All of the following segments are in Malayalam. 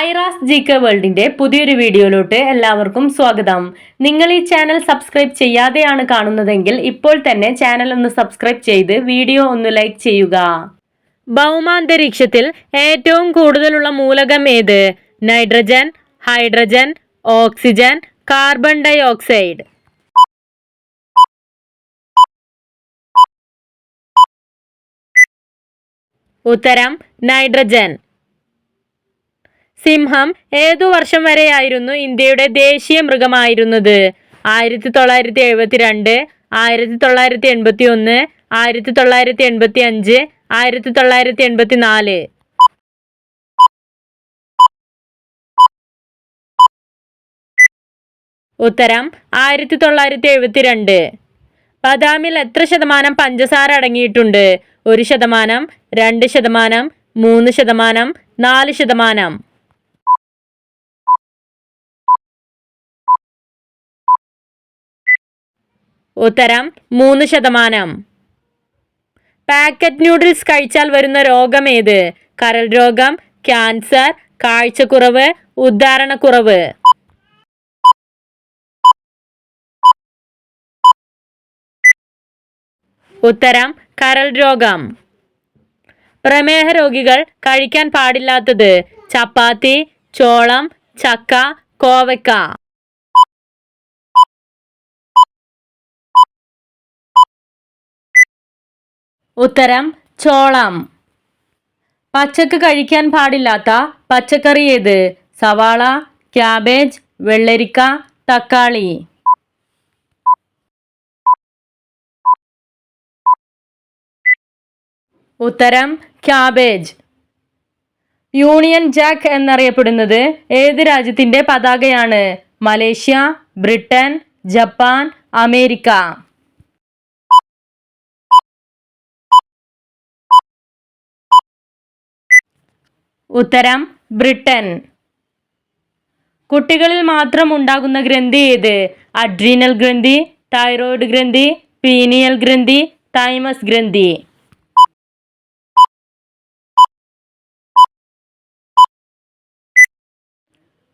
ഐറാസ് ജി കെ വേൾഡിന്റെ പുതിയൊരു വീഡിയോയിലോട്ട് എല്ലാവർക്കും സ്വാഗതം. നിങ്ങൾ ഈ ചാനൽ സബ്സ്ക്രൈബ് ചെയ്യാതെയാണ് കാണുന്നതെങ്കിൽ ഇപ്പോൾ തന്നെ ചാനൽ ഒന്ന് സബ്സ്ക്രൈബ് ചെയ്ത് വീഡിയോ ഒന്ന് ലൈക്ക് ചെയ്യുക. ഭൗമാന്തരീക്ഷത്തിൽ ഏറ്റവും കൂടുതലുള്ള മൂലകം ഏത്? Nitrogen hydrogen oxygen carbon dioxide ഉത്തരം നൈട്രജൻ. സിംഹം ഏതു വർഷം വരെയായിരുന്നു ഇന്ത്യയുടെ ദേശീയ മൃഗമായിരുന്നത്? ആയിരത്തി തൊള്ളായിരത്തി എഴുപത്തിരണ്ട് ആയിരത്തി തൊള്ളായിരത്തി എൺപത്തി ഒന്ന് ആയിരത്തി തൊള്ളായിരത്തി എൺപത്തി അഞ്ച് ആയിരത്തി തൊള്ളായിരത്തി എൺപത്തി നാല് ഉത്തരം ആയിരത്തി തൊള്ളായിരത്തി എഴുപത്തിരണ്ട് ബദാമിൽ എത്ര ശതമാനം പഞ്ചസാര അടങ്ങിയിട്ടുണ്ട്? ഒരു ശതമാനം രണ്ട് ശതമാനം മൂന്ന് ശതമാനം നാല് ശതമാനം. ഉത്തരം മൂന്ന് ശതമാനം. പാക്കറ്റ് ന്യൂഡിൽസ് കഴിച്ചാൽ വരുന്ന രോഗം ഏത് കരൾ രോഗം ക്യാൻസർ കാഴ്ചക്കുറവ് ഉദ്ധാരണക്കുറവ്. ഉത്തരം കരൾ രോഗം. പ്രമേഹ രോഗികൾ കഴിക്കാൻ പാടില്ലാത്തത് ചപ്പാത്തി ചോളം ചക്ക കോവയ്ക്ക ഉത്തരം ചോളം. പച്ചക്ക് കഴിക്കാൻ പാടില്ലാത്ത പച്ചക്കറി ഏത്? സവാള ക്യാബേജ് വെള്ളരിക്ക തക്കാളി. ഉത്തരം ക്യാബേജ്. യൂണിയൻ ജാക്ക് എന്നറിയപ്പെടുന്നത് ഏത് രാജ്യത്തിന്റെ പതാകയാണ്? Malaysia Britain Japan America. ഉത്തരം ബ്രിട്ടൻ. കുട്ടികളിൽ മാത്രം ഉണ്ടാകുന്ന ഗ്രന്ഥി ഏത്? അഡ്രീനൽ ഗ്രന്ഥി തൈറോയിഡ് ഗ്രന്ഥി പീനിയൽ ഗ്രന്ഥി തൈമസ് ഗ്രന്ഥി.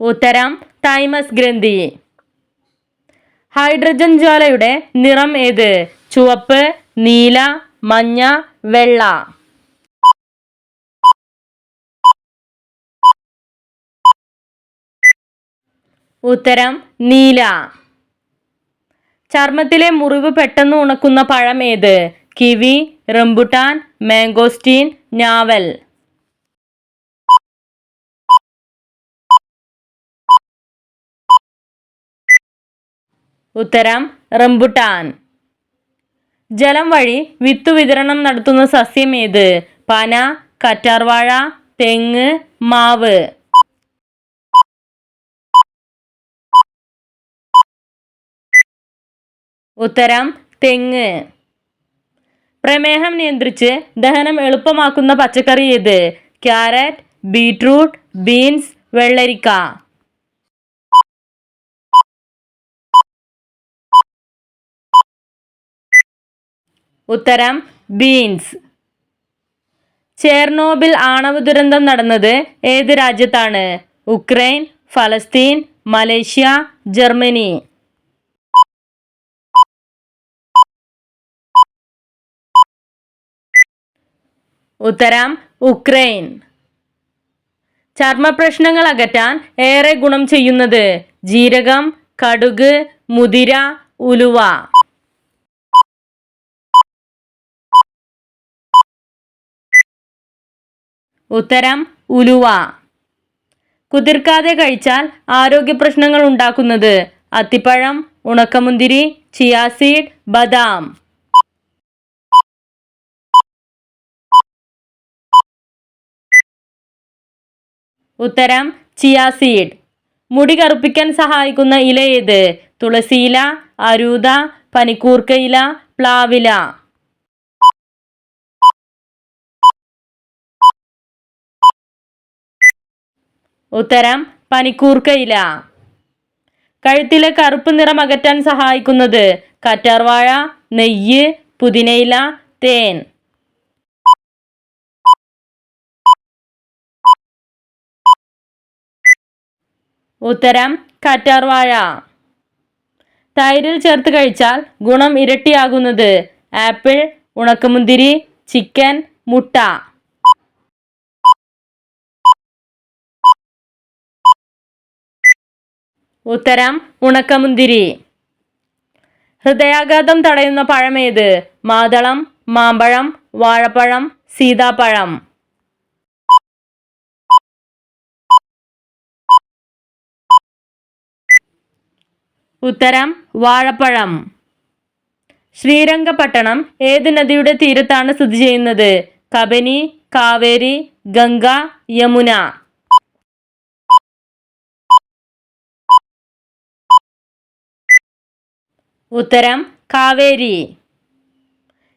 ഉത്തരം തൈമസ് ഗ്രന്ഥി. ഹൈഡ്രജൻ ജ്വാലയുടെ നിറം ഏത്? ചുവപ്പ് നീല മഞ്ഞ വെള്ള. ഉത്തരം നീല. ചർമ്മത്തിലെ മുറിവ് പെട്ടെന്ന് ഉണക്കുന്ന പഴം ഏത്? കിവി റംബുട്ടാൻ മാംഗോസ്റ്റീൻ ഞാവൽ. ഉത്തരം റംബുട്ടാൻ. ജലം വഴി വിത്തു വിതരണം നടത്തുന്ന സസ്യം ഏത്? പന കറ്റാർവാഴ തെങ്ങ് മാവ്. ഉത്തരം തെങ്ങ്. പ്രമേഹം നിയന്ത്രിച്ച് ദഹനം എളുപ്പമാക്കുന്ന പച്ചക്കറി ഏത്? ക്യാരറ്റ് ബീട്രൂട്ട് ബീൻസ് വെള്ളരിക്ക. ഉത്തരം ബീൻസ്. ചേർണോബിൽ ആണവ ദുരന്തം നടന്നത് ഏത് രാജ്യത്താണ്? ഉക്രൈൻ ഫലസ്തീൻ മലേഷ്യ ജർമ്മനി. ഉത്തരം ഉക്രൈൻ. ചർമ്മപ്രശ്നങ്ങൾ അകറ്റാൻ ഏറെ ഗുണം ചെയ്യുന്നത് ജീരകം കടുക് മുതിര ഉലുവ. ഉത്തരം ഉലുവ. കുതിർക്കാതെ കഴിച്ചാൽ ആരോഗ്യ പ്രശ്നങ്ങൾ ഉണ്ടാക്കുന്നത് അത്തിപ്പഴം ഉണക്കമുന്തിരി ചിയാസീഡ് ബദാം. ഉത്തരം ചിയാസീഡ് മുടി കറുപ്പിക്കാൻ സഹായിക്കുന്ന ഇല ഏത്? തുളസിയില അരൂത പനിക്കൂർക്കയില പ്ലാവില. ഉത്തരം പനിക്കൂർക്കയില കഴുത്തിലെ കറുപ്പ് നിറം അകറ്റാൻ സഹായിക്കുന്നത് കറ്റാർവാഴ നെയ്യ് പുതിനയില തേൻ. ഉത്തരം കറ്റാർവാഴ. തൈരിൽ ചേർത്ത് കഴിച്ചാൽ ഗുണം ഇരട്ടിയാകുന്നത് ആപ്പിൾ ഉണക്കമുന്തിരി ചിക്കൻ മുട്ട. ഉത്തരം ഉണക്കമുന്തിരി. ഹൃദയാഘാതം തടയുന്ന പഴമേത്? മാതളം മാമ്പഴം വാഴപ്പഴം സീതാപ്പഴം. ഉത്തരം വാഴപ്പഴം. ശ്രീരംഗപട്ടണം ഏത് നദിയുടെ തീരത്താണ് സ്ഥിതി ചെയ്യുന്നത്? കബനി കാവേരി ഗംഗ യമുന. ഉത്തരം കാവേരി.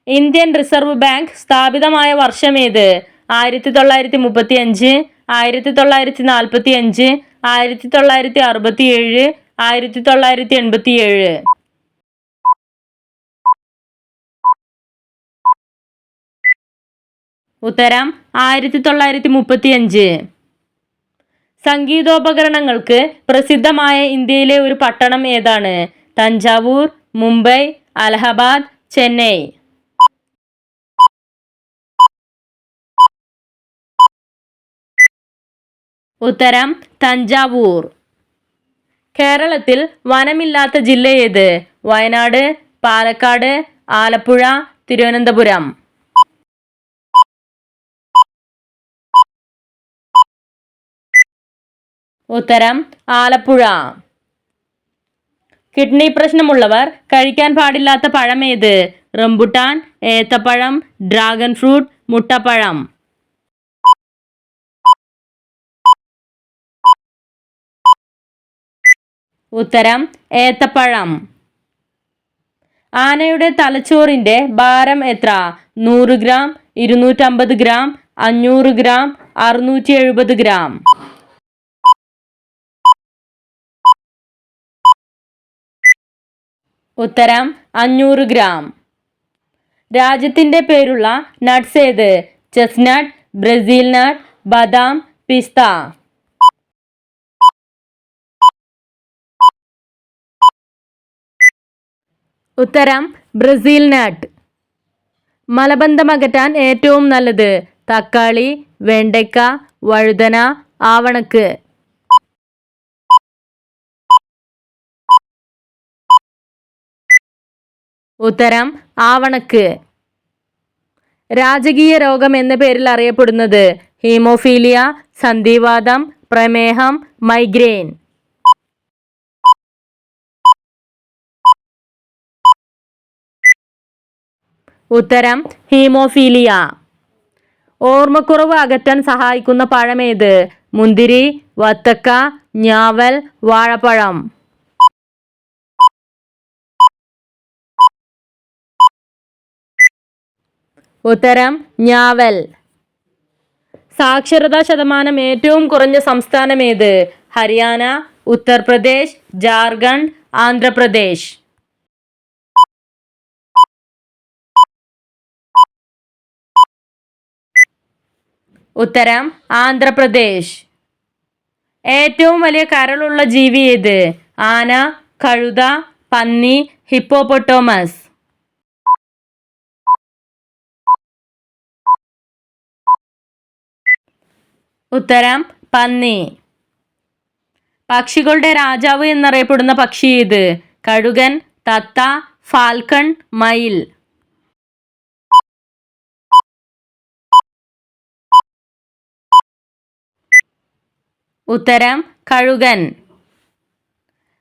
ഇന്ത്യൻ റിസർവ് ബാങ്ക് സ്ഥാപിതമായ വർഷമേത് ആയിരത്തി തൊള്ളായിരത്തി മുപ്പത്തി അഞ്ച് ആയിരത്തി തൊള്ളായിരത്തി നാൽപ്പത്തി അഞ്ച് ആയിരത്തി തൊള്ളായിരത്തി അറുപത്തി ഏഴ് ആയിരത്തി തൊള്ളായിരത്തി എൺപത്തി ഏഴ് ഉത്തരം ആയിരത്തി തൊള്ളായിരത്തി മുപ്പത്തി അഞ്ച് സംഗീതോപകരണങ്ങൾക്ക് പ്രസിദ്ധമായ ഇന്ത്യയിലെ ഒരു പട്ടണം ഏതാണ്? തഞ്ചാവൂർ മുംബൈ അലഹബാദ് ചെന്നൈ. ഉത്തരം തഞ്ചാവൂർ. കേരളത്തിൽ വനമില്ലാത്ത ജില്ല ഏത്? വയനാട് പാലക്കാട് ആലപ്പുഴ തിരുവനന്തപുരം. ഉത്തരം ആലപ്പുഴ. കിഡ്നി പ്രശ്നമുള്ളവർ കഴിക്കാൻ പാടില്ലാത്ത പഴം ഏത്? റംബുട്ടാൻ ഏത്തപ്പഴം ഡ്രാഗൺ ഫ്രൂട്ട് മുട്ടപ്പഴം. ഉത്തരം ഏത്തപ്പഴം. ആനയുടെ തലച്ചോറിന്റെ ഭാരം എത്ര? നൂറ് ഗ്രാം ഇരുന്നൂറ്റമ്പത് ഗ്രാം അഞ്ഞൂറ് ഗ്രാം അറുന്നൂറ്റി എഴുപത് ഗ്രാം. ഉത്തരം അഞ്ഞൂറ് ഗ്രാം. രാജ്യത്തിന്റെ പേരുള്ള നട്ട്സ് ഏത്? ചെസ്നട്ട് ബ്രസീൽ നട്ട് ബദാം പിസ്ത. ഉത്തരം ബ്രസീൽ നട്ട്. മലബന്ധം അകറ്റാൻ ഏറ്റവും നല്ലത് തക്കാളി വെണ്ടയ്ക്ക വഴുതന ആവണക്ക്. ഉത്തരം ആവണക്ക്. രാജകീയ രോഗം എന്ന പേരിൽ അറിയപ്പെടുന്നത് ഹീമോഫീലിയ സന്ധിവാതം പ്രമേഹം മൈഗ്രെയിൻ ഉത്തരം ഹീമോഫീലിയ. ഓർമ്മക്കുറവ് അകറ്റാൻ സഹായിക്കുന്ന പഴമേത്? മുന്തിരി വത്തക്ക ഞാവൽ വാഴപ്പഴം. ഉത്തരം ഞാവൽ. സാക്ഷരതാ ശതമാനം ഏറ്റവും കുറഞ്ഞ സംസ്ഥാനം ഏത് ഹരിയാന ഉത്തർപ്രദേശ് ജാർഖണ്ഡ് ആന്ധ്രാപ്രദേശ്. ഉത്തരം ആന്ധ്രാപ്രദേശ്. ഏറ്റവും വലിയ കരളുള്ള ജീവി ഏത്? ആന കഴുത പന്നി ഹിപ്പോപൊട്ടോമസ് ഉത്തരം പന്നി. പക്ഷികളുടെ രാജാവ് എന്നറിയപ്പെടുന്ന പക്ഷി ഏത്? കഴുകൻ തത്ത ഫാൽക്കൺ മയിൽ. ഉത്തരം കഴുകൻ.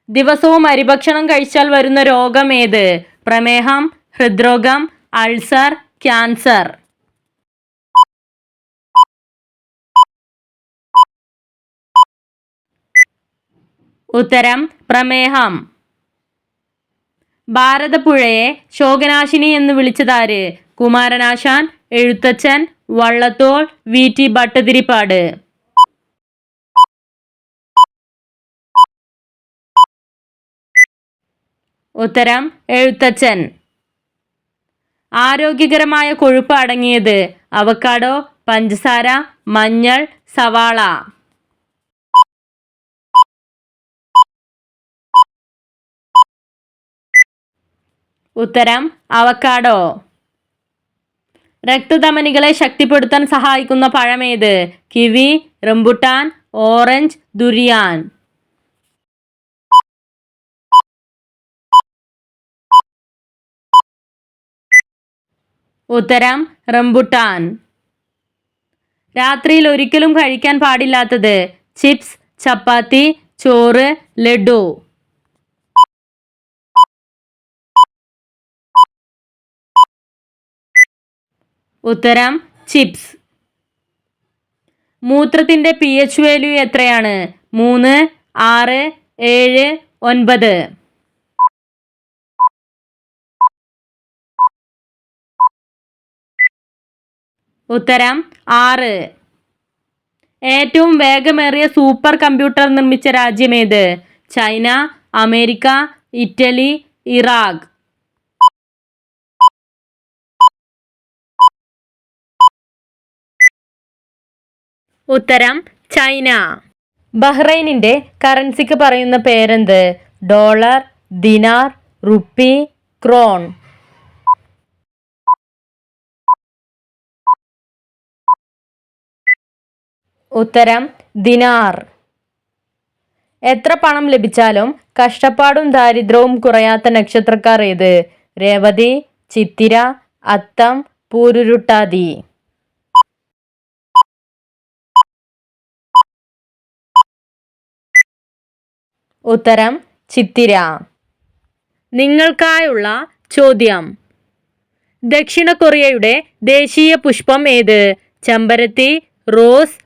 ദിവസവും അരിഭക്ഷണം കഴിച്ചാൽ വരുന്ന രോഗം ഏത്? പ്രമേഹം ഹൃദ്രോഗം അൾസർ ക്യാൻസർ. ഉത്തരം പ്രമേഹം. ഭാരതപ്പുഴയെ ശോകനാശിനി എന്ന് വിളിച്ചതാര് കുമാരനാശാൻ എഴുത്തച്ഛൻ വള്ളത്തോൾ വി. ടി. ഭട്ടതിരിപ്പാട്. ഉത്തരം എഴുത്തച്ഛൻ. ആരോഗ്യകരമായ കൊഴുപ്പ് അടങ്ങിയത് അവക്കാഡോ പഞ്ചസാര മഞ്ഞൾ സവാള. ഉത്തരം അവക്കാഡോ രക്തധമനികളെ ശക്തിപ്പെടുത്താൻ സഹായിക്കുന്ന പഴമേത്? Kiwi rambutan orange durian. ഉത്തരം റംബുട്ടാൻ. രാത്രിയിൽ ഒരിക്കലും കഴിക്കാൻ പാടില്ലാത്തത് ചിപ്സ് ചപ്പാത്തി ചോറ് ലഡു. ഉത്തരം ചിപ്സ്. മൂത്രത്തിന്റെ പി എച്ച് വാല്യൂ എത്രയാണ്? മൂന്ന് ആറ് ഏഴ് ഒൻപത്. ഉത്തരം ആറ്. ഏറ്റവും വേഗമേറിയ സൂപ്പർ കമ്പ്യൂട്ടർ നിർമ്മിച്ച രാജ്യം ഏത് ചൈന അമേരിക്ക ഇറ്റലി ഇറാഖ്. ഉത്തരം ചൈന. ബഹ്റൈനിന്റെ കറൻസിക്ക് പറയുന്ന പേരെന്ത്? Dollar dinar rupee krone. ഉത്തരം ദിനാർ. എത്ര പണം ലഭിച്ചാലും കഷ്ടപ്പാടും ദാരിദ്ര്യവും കുറയാത്ത നക്ഷത്രക്കാർ ഏത്? രേവതി ചിത്തിര അത്തം പൂരുരുട്ടാതി. ഉത്തരം ചിത്തിര. നിങ്ങൾക്കായുള്ള ചോദ്യം. ദക്ഷിണ കൊറിയയുടെ ദേശീയ പുഷ്പം ഏത്? ചെമ്പരത്തി റോസ്